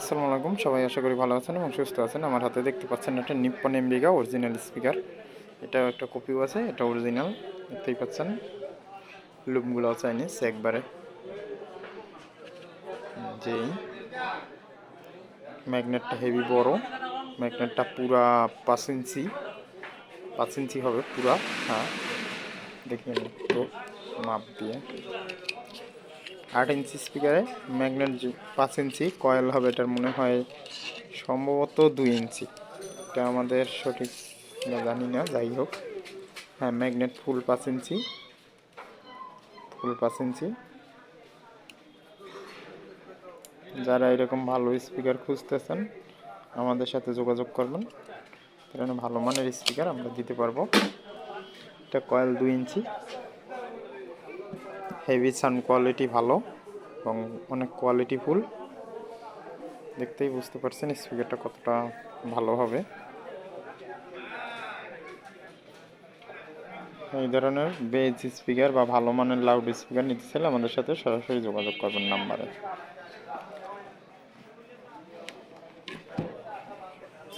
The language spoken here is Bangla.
আসসালামু আলাইকুম। সবাই আশা করি ভালো আছেন এবং সুস্থ আছেন। আমার হাতে দেখতে পাচ্ছেন একটা নিপ্পন এমবিগা অরিজিনাল স্পিকার এটাও একটা কপিও আছে, এটা অরিজিনাল দেখতেই পাচ্ছেন। লুমগুলো চাইনিজ একবারে। যেই। ম্যাগনেটটা হেভি বড় ম্যাগনেটটা পুরা পাঁচ ইঞ্চি পাঁচ ইঞ্চি হবে পুরা হ্যাঁ। দেখে নিন তো মাপ দিয়ে। আট ইঞ্চি স্পিকারে ম্যাগনেট পাঁচ ইঞ্চি কয়েল হবে এটার মনে হয় সম্ভবত দুই ইঞ্চি। এটা আমাদের সঠিক জানি না, যাই হোক। হ্যাঁ ম্যাগনেট ফুল পাঁচ ইঞ্চি ফুল পাঁচ ইঞ্চি। যারা এরকম ভালো স্পিকার খুঁজতেছেন, আমাদের সাথে যোগাযোগ করবেন। এখানে ভালো মানের স্পিকার আমরা দিতে পারব। এটা কয়েল দুই ইঞ্চি। হেভি সাউন্ড কোয়ালিটি ভালো এবং অনেক কোয়ালিটি ফুল দেখতেই বুঝতে পারছেন স্পিকারটা কতটা ভালো হবে। এই ধরনের বেজ স্পিকার বা ভালো মানের লাউড স্পিকার নিতে চাইলে আমাদের সাথে সরাসরি যোগাযোগ করবেন নাম্বারে।